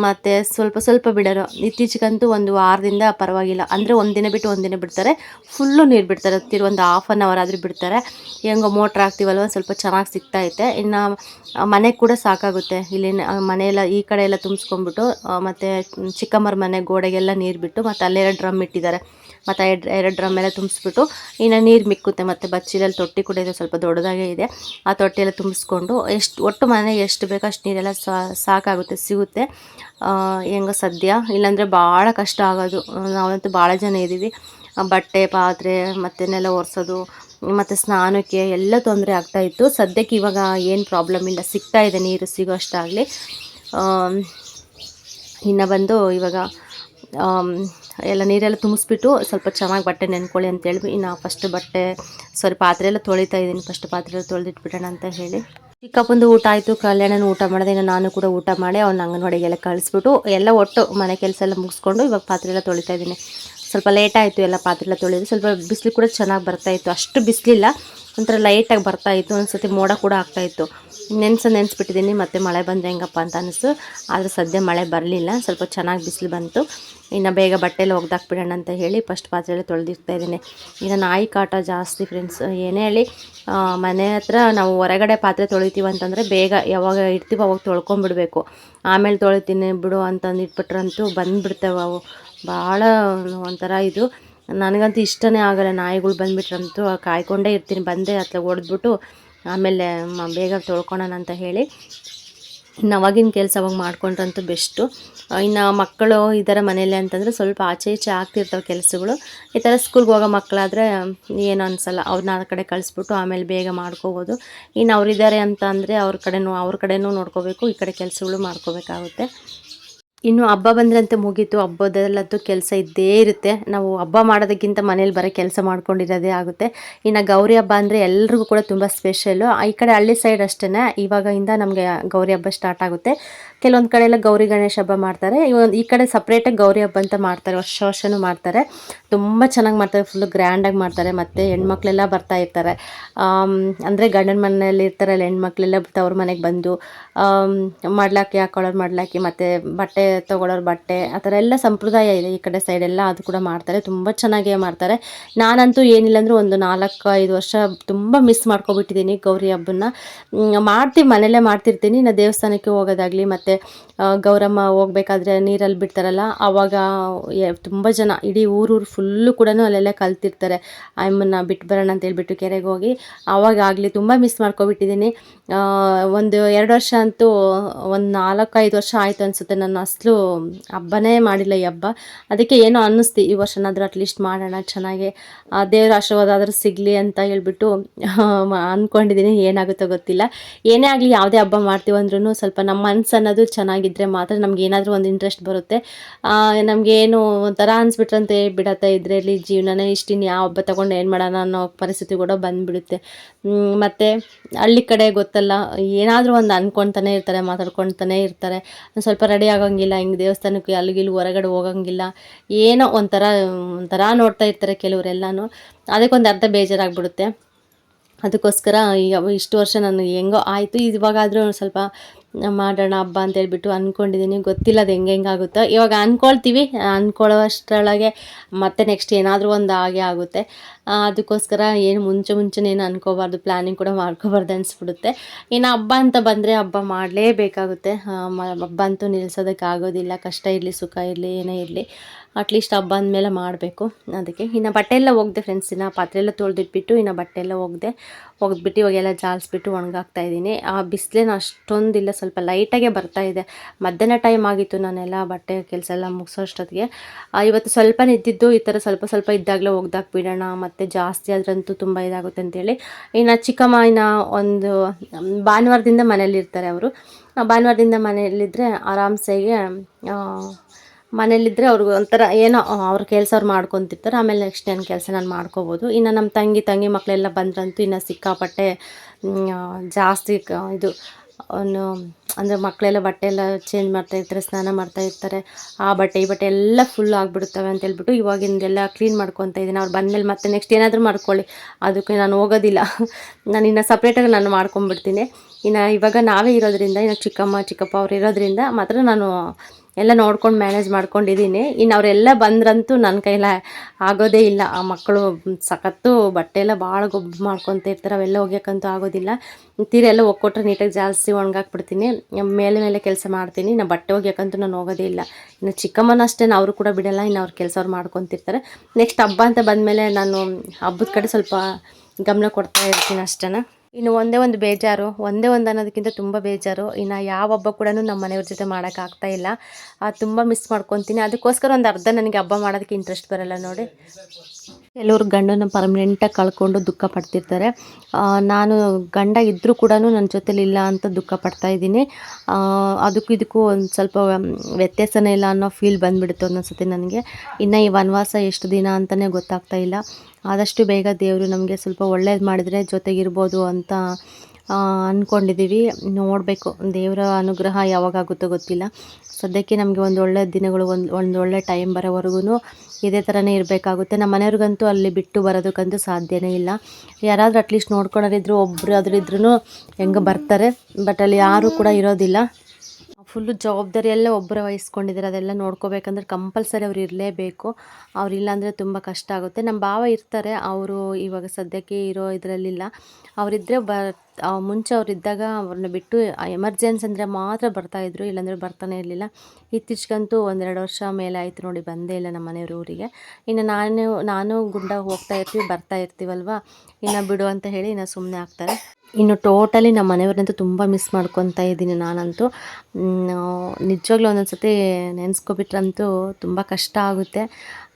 ಮತ್ತು ಸ್ವಲ್ಪ ಸ್ವಲ್ಪ ಬಿಡೋರು. ಇತ್ತೀಚೆಗಂತೂ ಒಂದು ವಾರದಿಂದ ಪರವಾಗಿಲ್ಲ. ಅಂದರೆ ಒಂದಿನ ಬಿಟ್ಟು ಒಂದಿನ ಬಿಡ್ತಾರೆ. ಫುಲ್ಲು ನೀರು ಬಿಡ್ತಾರೆ. ತಿರು ಒಂದು ಹಾಫ್ ಆನ್ ಅವರ್ ಆದರೂ ಬಿಡ್ತಾರೆ. ಹೆಂಗೋ ಮೋಟ್ರ್ ಹಾಕ್ತೀವಲ್ವ, ಸ್ವಲ್ಪ ಚೆನ್ನಾಗಿ ಸಿಗ್ತಾಯಿತ್ತೆ ಇನ್ನು ಮನೆ ಕೂಡ ಸಾಕಾಗುತ್ತೆ. ಇಲ್ಲಿ ಮನೆಯೆಲ್ಲ ಈ ಕಡೆ ಎಲ್ಲ ತುಂಬಿಸ್ಕೊಂಡ್ಬಿಟ್ಟು ಮತ್ತು ಚಿಕ್ಕಮ್ಮರ ಮನೆ ಗೋಡೆಗೆಲ್ಲ ನೀರು ಬಿಟ್ಟು ಮತ್ತು ಅಲ್ಲೆರಡು ಡ್ರಮ್ ಇಟ್ಟಿದ್ದಾರೆ. ಮತ್ತು ಎರಡು ಎರಡು ಡ್ರಮ್ ಎಲ್ಲ ತುಂಬಿಸ್ಬಿಟ್ಟು ಇನ್ನು ನೀರು ಮಿಕ್ಕುತ್ತೆ ಮತ್ತು ಬಚ್ಚಿಲಲ್ಲಿ ತೊಟ್ಟಿ ಕೂಡ ಇದೆ, ಸ್ವಲ್ಪ ದೊಡ್ಡದಾಗೇ ಇದೆ. ಆ ತೊಟ್ಟಿಯೆಲ್ಲ ತುಂಬಿಸ್ಕೊಂಡು ಎಷ್ಟು ಒಟ್ಟು ಮನೆ ಎಷ್ಟು ಬೇಕೋ ಅಷ್ಟು ನೀರೆಲ್ಲ ಸಾಕಾಗುತ್ತೆ, ಸಿಗುತ್ತೆ. ಹೆಂಗೋ ಸದ್ಯ. ಇಲ್ಲಾಂದರೆ ಭಾಳ ಕಷ್ಟ ಆಗೋದು. ನಾವಂತೂ ಭಾಳ ಜನ ಇದ್ದೀವಿ ಬಟ್ಟೆ, ಪಾತ್ರೆ ಮತ್ತೆನೆಲ್ಲ ಒರೆಸೋದು, ಮತ್ತು ಸ್ನಾನಕ್ಕೆ ಎಲ್ಲ ತೊಂದರೆ ಆಗ್ತಾಯಿತ್ತು ಸದ್ಯಕ್ಕೆ ಇವಾಗ ಏನು ಪ್ರಾಬ್ಲಮ್ ಇಲ್ಲ. ಸಿಗ್ತಾ ಇದೆ ನೀರು, ಸಿಗೋ ಅಷ್ಟಾಗಲಿ ಇನ್ನು ಬಂದು ಇವಾಗ ಎಲ್ಲ ನೀರೆಲ್ಲ ತುಂಬಿಸ್ಬಿಟ್ಟು ಸ್ವಲ್ಪ ಚೆನ್ನಾಗಿ ಬಟ್ಟೆ ನೆನ್ಕೊಳ್ಳಿ ಅಂತೇಳಿ ಇನ್ನು ಫಸ್ಟ್ ಬಟ್ಟೆ ಸಾರಿ ಪಾತ್ರೆ ಎಲ್ಲ ತೊಳಿತಾ ಇದ್ದೀನಿ ಫಸ್ಟ್ ಪಾತ್ರೆ ತೊಳೆದಿಟ್ಬಿಡೋಣ ಅಂತ ಹೇಳಿ. ಚಿಕ್ಕಪ್ಪಂದು ಊಟ ಆಯಿತು, ಕಲ್ಯಾಣನ ಊಟ ಮಾಡಿದೆ, ಇನ್ನು ನಾನು ಕೂಡ ಊಟ ಮಾಡಿ ಅವ್ನ ಅಂಗನವಾಡಿಗೆಲ್ಲ ಕಳಿಸ್ಬಿಟ್ಟು ಎಲ್ಲ ಒಟ್ಟು ಮನೆ ಕೆಲಸ ಎಲ್ಲ ಮುಗಿಸ್ಕೊಂಡು ಇವಾಗ ಪಾತ್ರೆ ಎಲ್ಲ ತೊಳಿತಾ ಇದ್ದೀನಿ. ಸ್ವಲ್ಪ ಲೇಟ್ ಆಯಿತು, ಎಲ್ಲ ಪಾತ್ರೆ ಎಲ್ಲ ತೊಳೆದು ಸ್ವಲ್ಪ ಬಿಸಿಲು ಕೂಡ ಚೆನ್ನಾಗಿ ಬರ್ತಾಯಿತ್ತು ಅಷ್ಟು ಬಿಸಿಲಿಲ್ಲ, ಒಂಥರ ಲೈಟಾಗಿ ಬರ್ತಾಯಿತ್ತು ಒಂದ್ಸತಿ ಮೋಡ ಕೂಡ ಆಗ್ತಾಯಿತ್ತು ನೆನ್ಸು ನೆನೆಸ್ಬಿಟ್ಟಿದ್ದೀನಿ ಮತ್ತೆ ಮಳೆ ಬಂದರೆ ಹೆಂಗಪ್ಪ ಅಂತ ಅನಿಸ್ತು. ಆದರೆ ಸದ್ಯ ಮಳೆ ಬರಲಿಲ್ಲ, ಸ್ವಲ್ಪ ಚೆನ್ನಾಗಿ ಬಿಸಿಲು ಬಂತು. ಇನ್ನು ಬೇಗ ಬಟ್ಟೆಲ್ಲ ಒಗ್ದಾಕ್ಬಿಡೋಣ ಅಂತ ಹೇಳಿ ಫಸ್ಟ್ ಪಾತ್ರೆಯಲ್ಲಿ ತೊಳೆದಿರ್ತಾ ಇದ್ದೀನಿ. ಈಗ ನಾಯಿ ಕಾಟ ಜಾಸ್ತಿ ಫ್ರೆಂಡ್ಸ್ ಏನೇ ಹೇಳಿ ಮನೆ ಹತ್ರ ನಾವು ಹೊರಗಡೆ ಪಾತ್ರೆ ತೊಳಿತೀವಿ ಅಂತಂದರೆ ಬೇಗ ಯಾವಾಗ ಇಡ್ತೀವೋ ಅವಾಗ ತೊಳ್ಕೊಂಬಿಡ್ಬೇಕು ಆಮೇಲೆ ತೊಳಿತೀನಿ ಬಿಡು ಅಂತಂದು ಇಟ್ಬಿಟ್ರಂತೂ ಬಂದುಬಿಡ್ತವೆ ಅವು. ಭಾಳ ಒಂಥರ ಇದು. ನನಗಂತೂ ಇಷ್ಟನೇ ಆಗಲ್ಲ ನಾಯಿಗಳು ಬಂದುಬಿಟ್ರಂತೂ ಕಾಯ್ಕೊಂಡೇ ಇರ್ತೀನಿ, ಬಂದೆ ಅಥ್ವಾ ಹೊಡೆದ್ಬಿಟ್ಟು ಆಮೇಲೆ ಬೇಗ ತೊಳ್ಕೊಳೋಣ ಅಂತ ಹೇಳಿ. ಇನ್ನು ಅವಾಗಿನ ಕೆಲಸ ಅವಾಗ ಮಾಡ್ಕೊಂಡ್ರಂತೂ ಬೆಸ್ಟು. ಇನ್ನು ಮಕ್ಕಳು ಇದ್ದಾರೆ ಮನೆಯಲ್ಲೇ ಅಂತಂದರೆ ಸ್ವಲ್ಪ ಆಚೆ ಈಚೆ ಆಗ್ತಿರ್ತವೆ ಕೆಲಸಗಳು. ಈ ಥರ ಸ್ಕೂಲ್ಗೆ ಹೋಗೋ ಮಕ್ಕಳಾದರೆ ಏನು ಅನಿಸಲ್ಲ, ಅವ್ರನ್ನ ಆ ಕಡೆ ಕಳಿಸ್ಬಿಟ್ಟು ಆಮೇಲೆ ಬೇಗ ಮಾಡ್ಕೋಬೋದು. ಇನ್ನು ಅವರಿದ್ದಾರೆ ಅಂತ ಅಂದರೆ ಅವ್ರ ಕಡೆನೂ ಅವ್ರ ಕಡೆನೂ ನೋಡ್ಕೋಬೇಕು, ಈ ಕಡೆ ಕೆಲಸಗಳು ಮಾಡ್ಕೋಬೇಕಾಗುತ್ತೆ. ಇನ್ನು ಹಬ್ಬ ಬಂದ್ರಂತೆ ಮುಗೀತು. ಹಬ್ಬದಲ್ಲಂತೂ ಕೆಲಸ ಇದ್ದೇ ಇರುತ್ತೆ. ನಾವು ಹಬ್ಬ ಮಾಡೋದಕ್ಕಿಂತ ಮನೇಲಿ ಬರೋ ಕೆಲಸ ಮಾಡ್ಕೊಂಡಿರೋದೇ ಆಗುತ್ತೆ. ಇನ್ನು ಗೌರಿ ಹಬ್ಬ ಅಂದರೆ ಎಲ್ರಿಗೂ ಕೂಡ ತುಂಬ ಸ್ಪೆಷಲ್ಲು ಈ ಕಡೆ ಹಳ್ಳಿ ಸೈಡ್ ಅಷ್ಟೇ ಇವಾಗಿಂದ ನಮಗೆ ಗೌರಿ ಹಬ್ಬ ಸ್ಟಾರ್ಟ್ ಆಗುತ್ತೆ. ಕೆಲವೊಂದು ಕಡೆ ಎಲ್ಲ ಗೌರಿ ಗಣೇಶ ಹಬ್ಬ ಮಾಡ್ತಾರೆ. ಈ ಕಡೆ ಸಪ್ರೇಟಾಗಿ ಗೌರಿ ಹಬ್ಬ ಅಂತ ಮಾಡ್ತಾರೆ. ವರ್ಷ ವರ್ಷನೂ ಮಾಡ್ತಾರೆ. ತುಂಬ ಚೆನ್ನಾಗಿ ಮಾಡ್ತಾರೆ. ಫುಲ್ಲು ಗ್ರ್ಯಾಂಡಾಗಿ ಮಾಡ್ತಾರೆ. ಮತ್ತು ಹೆಣ್ಮಕ್ಳೆಲ್ಲ ಬರ್ತಾ ಇರ್ತಾರೆ. ಅಂದರೆ ಗಂಡನ ಮನೆಯಲ್ಲಿ ಇರ್ತಾರಲ್ಲ ಹೆಣ್ಮಕ್ಳೆಲ್ಲ ತವ್ರ ಮನೆಗೆ ಬಂದು ಮಾಡ್ಲಾಕಿ ಹಾಕೊಳ್ಳೋರು ಮಾಡ್ಲಾಕಿ, ಮತ್ತು ಬಟ್ಟೆ ತೊಗೊಳೋರು ಬಟ್ಟೆ, ಆ ಥರ ಎಲ್ಲ ಸಂಪ್ರದಾಯ ಇದೆ ಈ ಕಡೆ ಸೈಡೆಲ್ಲ ಅದು ಕೂಡ ಮಾಡ್ತಾರೆ. ತುಂಬ ಚೆನ್ನಾಗೇ ಮಾಡ್ತಾರೆ. ನಾನಂತೂ ಏನಿಲ್ಲ ಅಂದರೂ ಒಂದು ನಾಲ್ಕು, ಐದು ವರ್ಷ ತುಂಬ ಮಿಸ್ ಮಾಡ್ಕೊಬಿಟ್ಟಿದ್ದೀನಿ ಗೌರಿ ಹಬ್ಬನ ಮಾಡ್ತೀವಿ, ಮನೆಯಲ್ಲೇ ಮಾಡ್ತಿರ್ತೀನಿ. ನಾನು ದೇವಸ್ಥಾನಕ್ಕೆ ಹೋಗೋದಾಗಲಿ, ಮತ್ತು ಗೌರಮ್ಮ ಹೋಗ್ಬೇಕಾದ್ರೆ ನೀರಲ್ಲಿ ಬಿಡ್ತಾರಲ್ಲ ಆವಾಗ ತುಂಬ ಜನ, ಇಡೀ ಊರೂರು ಫುಲ್ಲು ಕೂಡ ಅಲ್ಲೆಲ್ಲ ಕಲ್ತಿರ್ತಾರೆ. ಅಮ್ಮನ್ನ ಬಿಟ್ಟು ಬರೋಣ ಅಂತ ಹೇಳ್ಬಿಟ್ಟು ಕೆರೆಗೆ ಹೋಗಿ. ಆವಾಗ ಆಗಲಿ ತುಂಬ ಮಿಸ್ ಮಾಡ್ಕೊಬಿಟ್ಟಿದ್ದೀನಿ. ಒಂದು ಎರಡು ವರ್ಷ ಅಂತೂ, ಒಂದು ನಾಲ್ಕೈದು ವರ್ಷ ಆಯಿತು ಅನಿಸುತ್ತೆ. ನಾನು ಅಸಲು ಹಬ್ಬನೇ ಮಾಡಿಲ್ಲ ಈ ಹಬ್ಬ. ಅದಕ್ಕೆ ಏನೋ ಅನ್ನಿಸ್ತು, ಈ ವರ್ಷನಾದರೂ ಅಟ್ಲೀಸ್ಟ್ ಮಾಡೋಣ, ಚೆನ್ನಾಗಿ ದೇವರ ಆಶೀರ್ವಾದ ಆದರೂ ಸಿಗಲಿ ಅಂತ ಹೇಳ್ಬಿಟ್ಟು ಅಂದ್ಕೊಂಡಿದ್ದೀನಿ ಏನಾಗುತ್ತೋ ಗೊತ್ತಿಲ್ಲ. ಏನೇ ಆಗಲಿ ಯಾವುದೇ ಹಬ್ಬ ಮಾಡ್ತೀವಿ ಅಂದ್ರೂ ಸ್ವಲ್ಪ ನಮ್ಮ ಮನ್ಸು ಅನ್ನೋದು ಚೆನ್ನಾಗಿದ್ದರೆ ಮಾತ್ರ ನಮ್ಗೆ ಏನಾದರೂ ಒಂದು ಇಂಟ್ರೆಸ್ಟ್ ಬರುತ್ತೆ. ನಮಗೇನು ಒಂಥರ ಅನ್ಸ್ಬಿಟ್ರಂತೆ ಬಿಡತ್ತೆ ಇದರಲ್ಲಿ ಜೀವನನೇ. ಇಷ್ಟಿನ ಯಾವ ಹಬ್ಬ ತಗೊಂಡು ಏನು ಮಾಡೋಣ ಅನ್ನೋ ಪರಿಸ್ಥಿತಿ ಕೂಡ ಬಂದುಬಿಡುತ್ತೆ. ಮತ್ತು ಹಳ್ಳಿ ಕಡೆ ಗೊತ್ತಲ್ಲ, ಏನಾದರೂ ಒಂದು ಅಂದ್ಕೊಳ್ತಾನೆ ಇರ್ತಾರೆ ಮಾತಾಡ್ಕೊಳ್ತಾನೆ ಇರ್ತಾರೆ. ಸ್ವಲ್ಪ ರೆಡಿ ಆಗೋಂಗಿಲ್ಲ, ಹಿಂಗೆ ದೇವಸ್ಥಾನಕ್ಕೆ ಅಲ್ಲಿಗಿಲ್ಲಿ ಹೊರಗಡೆ ಹೋಗೋಂಗಿಲ್ಲ. ಏನೋ ಒಂಥರ ಒಂಥರ ನೋಡ್ತಾ ಇರ್ತಾರೆ ಕೆಲವರೆಲ್ಲನೂ. ಅದಕ್ಕೊಂದು ಅರ್ಧ ಬೇಜಾರಾಗ್ಬಿಡುತ್ತೆ. ಅದಕ್ಕೋಸ್ಕರ ಇಷ್ಟು ವರ್ಷ ನಾನು ಹೆಂಗೋ ಆಯಿತು. ಇವಾಗಾದರೂ ಸ್ವಲ್ಪ ಮಾಡೋಣ, ಹಬ್ಬ ಅಂತ ಹೇಳ್ಬಿಟ್ಟು ಅಂದ್ಕೊಂಡಿದ್ದೀನಿ ಗೊತ್ತಿಲ್ಲ ಅದು ಹೆಂಗೆ ಹೆಂಗಾಗುತ್ತೋ ಇವಾಗ ಅಂದ್ಕೊಳ್ತೀವಿ ಅಂದ್ಕೊಳ್ಳೋ ಅಷ್ಟರೊಳಗೆ ಮತ್ತೆ ನೆಕ್ಸ್ಟ್ ಏನಾದರೂ ಒಂದು ಹಾಗೆ ಆಗುತ್ತೆ. ಅದಕ್ಕೋಸ್ಕರ ಏನು ಮುಂಚೆ ಮುಂಚೆನೇ ಏನು ಅನ್ಕೋಬಾರ್ದು. ಪ್ಲ್ಯಾನಿಂಗ್ ಕೂಡ ಮಾಡ್ಕೋಬಾರ್ದು ಅನಿಸ್ಬಿಡುತ್ತೆ. ಇನ್ನು ಹಬ್ಬ ಅಂತ ಬಂದರೆ ಹಬ್ಬ ಮಾಡಲೇಬೇಕಾಗುತ್ತೆ. ಹಬ್ಬ ಅಂತೂ ನಿಲ್ಲಿಸೋದಕ್ಕೆ ಆಗೋದಿಲ್ಲ ಕಷ್ಟ ಇರಲಿ, ಸುಖ ಇರಲಿ, ಏನೇ ಇರಲಿ. ಅಟ್ಲೀಸ್ಟ್ ಹಬ್ಬ ಅಂದಮೇಲೆ ಮಾಡಬೇಕು. ಅದಕ್ಕೆ ಇನ್ನು ಬಟ್ಟೆ ಎಲ್ಲ ಹೋಗ್ದೆ ಫ್ರೆಂಡ್ಸ್ ಇನ್ನು ಪಾತ್ರೆ ಎಲ್ಲ ತೊಳೆದಿಟ್ಬಿಟ್ಟು ಇನ್ನು ಬಟ್ಟೆ ಎಲ್ಲ ಹೋಗ್ದೆ ಒಗೆದ್ಬಿಟ್ಟು ಇವಾಗೆಲ್ಲ ಜಾಲಿಸ್ಬಿಟ್ಟು ಒಣಗಾಕ್ತಾ ಇದ್ದೀನಿ. ಆ ಬಿಸಿಲೇನು ಅಷ್ಟೊಂದಿಲ್ಲ, ಸ್ವಲ್ಪ ಲೈಟಾಗೆ ಬರ್ತಾ ಇದೆ. ಮಧ್ಯಾಹ್ನ ಟೈಮ್ ಆಗಿತ್ತು ನಾನೆಲ್ಲ ಬಟ್ಟೆ ಕೆಲಸ ಎಲ್ಲ ಮುಗಿಸೋ ಅಷ್ಟೊತ್ತಿಗೆ. ಇವತ್ತು ಸ್ವಲ್ಪ ನಿದ್ದಿದ್ದು ಈ ಥರ ಸ್ವಲ್ಪ ಸ್ವಲ್ಪ ಇದ್ದಾಗಲೇ ಒಗ್ದಾಕ್ಬಿಡೋಣ ಮತ್ತು ಜಾಸ್ತಿ ಆದ್ರಂತೂ ತುಂಬ ಇದಾಗುತ್ತೆ ಅಂತೇಳಿ. ಇನ್ನು ಚಿಕ್ಕಮ್ಮ ಇನ್ನು ಒಂದು, ಭಾನುವಾರದಿಂದ ಮನೇಲಿರ್ತಾರೆ ಅವರು. ಭಾನುವಾರದಿಂದ ಮನೆಯಲ್ಲಿದ್ದರೆ ಆರಾಮ್ಸೆಗೆ ಮನೇಲಿದ್ದರೆ ಅವ್ರಿಗೆ ಒಂಥರ ಏನೋ ಅವ್ರ ಕೆಲಸ ಅವ್ರು ಮಾಡ್ಕೊತಿರ್ತಾರೆ. ಆಮೇಲೆ ನೆಕ್ಸ್ಟ್ ನನ್ನ ಕೆಲಸ ನಾನು ಮಾಡ್ಕೋಬೋದು. ಇನ್ನು ನಮ್ಮ ತಂಗಿ ತಂಗಿ ಮಕ್ಕಳೆಲ್ಲ ಬಂದ್ರಂತೂ ಇನ್ನು ಸಿಕ್ಕಾಪಟ್ಟೆ ಜಾಸ್ತಿ ಇದು, ಅವನು, ಅಂದರೆ ಮಕ್ಕಳೆಲ್ಲ ಬಟ್ಟೆ ಎಲ್ಲ ಚೇಂಜ್ ಮಾಡ್ತಾ ಇರ್ತಾರೆ, ಸ್ನಾನ ಮಾಡ್ತಾ ಇರ್ತಾರೆ. ಆ ಬಟ್ಟೆ, ಈ ಬಟ್ಟೆ ಎಲ್ಲ ಫುಲ್ ಆಗಿಬಿಡುತ್ತವೆ ಅಂತ ಹೇಳ್ಬಿಟ್ಟು ಇವಾಗಿಂದೆಲ್ಲ ಕ್ಲೀನ್ ಮಾಡ್ಕೊತ ಇದ್ದೀನಿ. ಅವ್ರು ಬಂದಮೇಲೆ ಮತ್ತೆ ನೆಕ್ಸ್ಟ್ ಏನಾದರೂ ಮಾಡ್ಕೊಳ್ಳಿ. ಅದಕ್ಕೆ ನಾನು ಹೋಗೋದಿಲ್ಲ. ನಾನು ಇನ್ನು ಸಪ್ರೇಟಾಗಿ ನಾನು ಮಾಡ್ಕೊಂಬಿಡ್ತೀನಿ. ಇನ್ನು ಇವಾಗ ನಾವೇ ಇರೋದ್ರಿಂದ, ಇನ್ನು ಚಿಕ್ಕಮ್ಮ, ಚಿಕ್ಕಪ್ಪ ಅವ್ರು ಇರೋದ್ರಿಂದ ಮಾತ್ರ ನಾನು ಎಲ್ಲ ನೋಡ್ಕೊಂಡು ಮ್ಯಾನೇಜ್ ಮಾಡ್ಕೊಂಡಿದ್ದೀನಿ ಇನ್ನು ಅವರೆಲ್ಲ ಬಂದ್ರಂತೂ ನನ್ನ ಕೈಲ ಆಗೋದೇ ಇಲ್ಲ. ಆ ಮಕ್ಕಳು ಸಖತ್ತು ಬಟ್ಟೆ ಎಲ್ಲ ಭಾಳ ಗೊಬ್ಬು ಮಾಡ್ಕೊತ ಇರ್ತಾರೆ. ಅವೆಲ್ಲ ಒಗ್ಯೋಕ್ಕಂತೂ ಆಗೋದಿಲ್ಲ. ತೀರೆಲ್ಲ ಎಲ್ಲ ಒಕ್ಕೊಟ್ರೆ ನೀಟಾಗಿ ಜಾಸ್ತಿ ಒಣಗಾಕ್ಬಿಡ್ತೀನಿ. ಮೇಲೆ ಮೇಲೆ ಕೆಲಸ ಮಾಡ್ತೀನಿ. ನಾ ಬಟ್ಟೆ ಒಗ್ಯೋಕ್ಕಂತೂ ನಾನು ಹೋಗೋದೇ ಇಲ್ಲ. ಇನ್ನು ಚಿಕ್ಕಮ್ಮನ ಅಷ್ಟೇ ಅವರು ಕೂಡ ಬಿಡಲ್ಲ. ಇನ್ನು ಅವ್ರ ಕೆಲಸ ಅವ್ರು ಮಾಡ್ಕೊತಿರ್ತಾರೆ. ನೆಕ್ಸ್ಟ್ ಹಬ್ಬ ಅಂತ ಬಂದಮೇಲೆ ನಾನು ಹಬ್ಬದ ಕಡೆ ಸ್ವಲ್ಪ ಗಮನ ಕೊಡ್ತಾ ಇರ್ತೀನಿ ಅಷ್ಟೇ ಇನ್ನು ಒಂದೇ ಒಂದು ಬೇಜಾರು, ಒಂದೇ ಒಂದು ಅನ್ನೋದಕ್ಕಿಂತ ತುಂಬ ಬೇಜಾರು. ಇನ್ನು ಯಾವ ಹಬ್ಬ ಕೂಡ ನಮ್ಮ ಮನೆಯವ್ರ ಜೊತೆ ಮಾಡೋಕ್ಕಾಗ್ತಾ ಇಲ್ಲ. ತುಂಬ ಮಿಸ್ ಮಾಡ್ಕೊತೀನಿ. ಅದಕ್ಕೋಸ್ಕರ ಒಂದು ಅರ್ಧ ನನಗೆ ಹಬ್ಬ ಮಾಡೋದಕ್ಕೆ ಇಂಟ್ರೆಸ್ಟ್ ಬರಲ್ಲ ನೋಡಿ. ಕೆಲವರು ಗಂಡನ ಪರ್ಮನೆಂಟಾಗಿ ಕಳ್ಕೊಂಡು ದುಃಖ ಪಡ್ತಿರ್ತಾರೆ. ನಾನು ಗಂಡ ಇದ್ದರೂ ಕೂಡ ನನ್ನ ಜೊತೇಲಿ ಇಲ್ಲ ಅಂತ ದುಃಖ ಪಡ್ತಾ ಇದ್ದೀನಿ. ಅದಕ್ಕೂ ಇದಕ್ಕೂ ಒಂದು ಸ್ವಲ್ಪ ವ್ಯತ್ಯಾಸನೇ ಇಲ್ಲ ಅನ್ನೋ ಫೀಲ್ ಬಂದುಬಿಡುತ್ತೆ ಒಂದೊಂದ್ಸತಿ ನನಗೆ. ಇನ್ನು ಈ ವನವಾಸ ಎಷ್ಟು ದಿನ ಅಂತಲೇ ಗೊತ್ತಾಗ್ತಾ ಇಲ್ಲ. ಆದಷ್ಟು ಬೇಗ ದೇವರು ನಮಗೆ ಸ್ವಲ್ಪ ಒಳ್ಳೇದು ಮಾಡಿದರೆ ಜೊತೆಗಿರ್ಬೋದು ಅಂತ ಅಂದ್ಕೊಂಡಿದ್ದೀವಿ ನೋಡಬೇಕು, ದೇವರ ಅನುಗ್ರಹ ಯಾವಾಗಾಗುತ್ತೋ ಗೊತ್ತಿಲ್ಲ. ಸದ್ಯಕ್ಕೆ ನಮಗೆ ಒಂದು ಒಳ್ಳೆ ದಿನಗಳು, ಒಂದು ಒಂದು ಒಳ್ಳೆ ಟೈಮ್ ಬರೋವರೆಗೂ ಇದೇ ಥರನೇ ಇರಬೇಕಾಗುತ್ತೆ. ನಮ್ಮ ಮನೆಯವ್ರಿಗಂತೂ ಅಲ್ಲಿ ಬಿಟ್ಟು ಬರೋದಕ್ಕಂತೂ ಸಾಧ್ಯನೇ ಇಲ್ಲ. ಯಾರಾದರೂ ಅಟ್ಲೀಸ್ಟ್ ನೋಡ್ಕೊಳೋರಿದ್ರು ಒಬ್ಬರು ಆದರೂ ಇದ್ರೂ ಹೆಂಗೆ ಬರ್ತಾರೆ. ಬಟ್ ಅಲ್ಲಿ ಯಾರೂ ಕೂಡ ಇರೋದಿಲ್ಲ. ಫುಲ್ಲು ಜವಾಬ್ದಾರಿ ಎಲ್ಲ ಒಬ್ಬರೇ ವಹಿಸ್ಕೊಂಡಿದ್ದಾರೆ, ಅದೆಲ್ಲ ನೋಡ್ಕೋಬೇಕಂದ್ರೆ ಕಂಪಲ್ಸರಿ ಅವ್ರು ಇರಲೇಬೇಕು. ಅವ್ರು ಇಲ್ಲಾಂದರೆ ತುಂಬ ಕಷ್ಟ ಆಗುತ್ತೆ. ನಮ್ಮ ಭಾವ ಇರ್ತಾರೆ, ಅವರು ಇವಾಗ ಸದ್ಯಕ್ಕೆ ಇರೋ ಇದರಲ್ಲಿಲ್ಲ. ಅವರಿದ್ದರೆ ಬ ಮುಂಚೆ ಅವರಿದ್ದಾಗ ಅವ್ರನ್ನ ಬಿಟ್ಟು ಎಮರ್ಜೆನ್ಸಿ ಅಂದರೆ ಮಾತ್ರ ಬರ್ತಾಯಿದ್ರು ಇಲ್ಲಾಂದರೆ ಬರ್ತಾನೆ ಇರಲಿಲ್ಲ. ಇತ್ತೀಚೆಗಂತೂ ಒಂದೆರಡು ವರ್ಷ ಮೇಲೆ ಆಯಿತು ನೋಡಿ, ಬಂದೇ ಇಲ್ಲ ನಮ್ಮ ಮನೆಯವ್ರ ಊರಿಗೆ. ಇನ್ನು ನಾನು ನಾನು ಗುಂಡ ಹೋಗ್ತಾ ಇರ್ತೀವಿ, ಬರ್ತಾ ಇರ್ತೀವಲ್ವಾ? ಇನ್ನು ಬಿಡು ಅಂತ ಹೇಳಿ ಇನ್ನು ಸುಮ್ಮನೆ ಆಗ್ತಾರೆ. ಇನ್ನು ಟೋಟಲಿ ನಮ್ಮ ಮನೆಯವ್ರನ್ನಂತೂ ತುಂಬ ಮಿಸ್ ಮಾಡ್ಕೊತಾ ಇದ್ದೀನಿ ನಾನಂತೂ. ನಿಜವಾಗ್ಲೂ ಒಂದೊಂದು ಸರ್ತಿ ನೆನೆಸ್ಕೊಬಿಟ್ರಂತೂ ತುಂಬ ಕಷ್ಟ ಆಗುತ್ತೆ.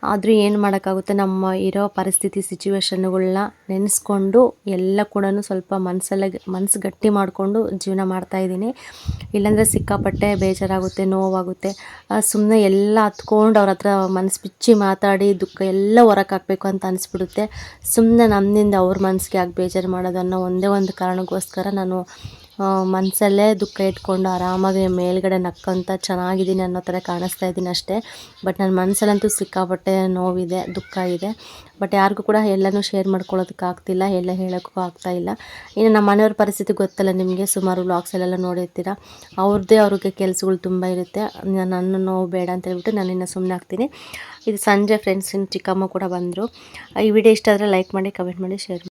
ಆದರೂ ಏನು ಮಾಡೋಕ್ಕಾಗುತ್ತೆ? ನಮ್ಮ ಇರೋ ಪರಿಸ್ಥಿತಿ ಸಿಚುವೇಶನ್ಗಳನ್ನ ನೆನೆಸ್ಕೊಂಡು ಎಲ್ಲ ಕೂಡ ಸ್ವಲ್ಪ ಮನಸ್ಸಲ್ಲೇ ಮನಸ್ಸು ಗಟ್ಟಿ ಮಾಡಿಕೊಂಡು ಜೀವನ ಮಾಡ್ತಾಯಿದ್ದೀನಿ ಇಲ್ಲಾಂದರೆ ಸಿಕ್ಕಾಪಟ್ಟೆ ಬೇಜಾರಾಗುತ್ತೆ, ನೋವಾಗುತ್ತೆ. ಸುಮ್ಮನೆ ಎಲ್ಲ ಹತ್ಕೊಂಡು ಅವ್ರ ಹತ್ರ ಮನಸ್ಸು ಬಿಚ್ಚಿ ಮಾತಾಡಿ ದುಃಖ ಎಲ್ಲ ಹೊರಕ್ಕೆ ಅಂತ ಅನಿಸ್ಬಿಡುತ್ತೆ. ಸುಮ್ಮನೆ ನಮ್ಮಿಂದ ಅವ್ರ ಮನಸ್ಸಿಗೆ ಯಾಕೆ ಬೇಜಾರು ಮಾಡೋದು ಅನ್ನೋ ಒಂದೇ ಒಂದು ಕಾರಣಕ್ಕೋಸ್ಕರ ನಾನು ಮನಸ್ಸಲ್ಲೇ ದುಃಖ ಇಟ್ಕೊಂಡು ಆರಾಮಾಗಿ ಮೇಲ್ಗಡೆ ನಕ್ಕಂತ ಚೆನ್ನಾಗಿದ್ದೀನಿ ಅನ್ನೋ ಥರ ಕಾಣಿಸ್ತಾ ಇದ್ದೀನಿ ಅಷ್ಟೇ. ಬಟ್ ನನ್ನ ಮನಸ್ಸಲ್ಲಂತೂ ಸಿಕ್ಕಾಪಟ್ಟೆ ನೋವಿದೆ, ದುಃಖ ಇದೆ. ಬಟ್ ಯಾರಿಗೂ ಕೂಡ ಎಲ್ಲನೂ ಶೇರ್ ಮಾಡ್ಕೊಳ್ಳೋದಕ್ಕಾಗ್ತಿಲ್ಲ ಎಲ್ಲ ಹೇಳೋಕ್ಕೂ ಆಗ್ತಾ ಇಲ್ಲ. ಇನ್ನು ನಮ್ಮ ಮನೆಯವ್ರ ಪರಿಸ್ಥಿತಿ ಗೊತ್ತಲ್ಲ ನಿಮಗೆ, ಸುಮಾರು ವ್ಲಾಗ್ಸಲ್ಲೆಲ್ಲ ನೋಡಿರ್ತೀರ? ಅವ್ರದ್ದೇ ಅವ್ರಿಗೆ ಕೆಲಸಗಳು ತುಂಬ ಇರುತ್ತೆ. ನನ್ನ ನೋವು ಬೇಡ ಅಂತ ಹೇಳ್ಬಿಟ್ಟು ನಾನು ಇನ್ನು ಸುಮ್ಮನೆ ಆಗ್ತೀನಿ. ಇದು ಸಂಜೆ ಫ್ರೆಂಡ್ಸಿನ ಚಿಕ್ಕಮ್ಮ ಕೂಡ ಬಂದರು. ಈ ವಿಡಿಯೋ ಇಷ್ಟ ಆದರೆ ಲೈಕ್ ಮಾಡಿ ಕಮೆಂಟ್ ಮಾಡಿ ಶೇರ್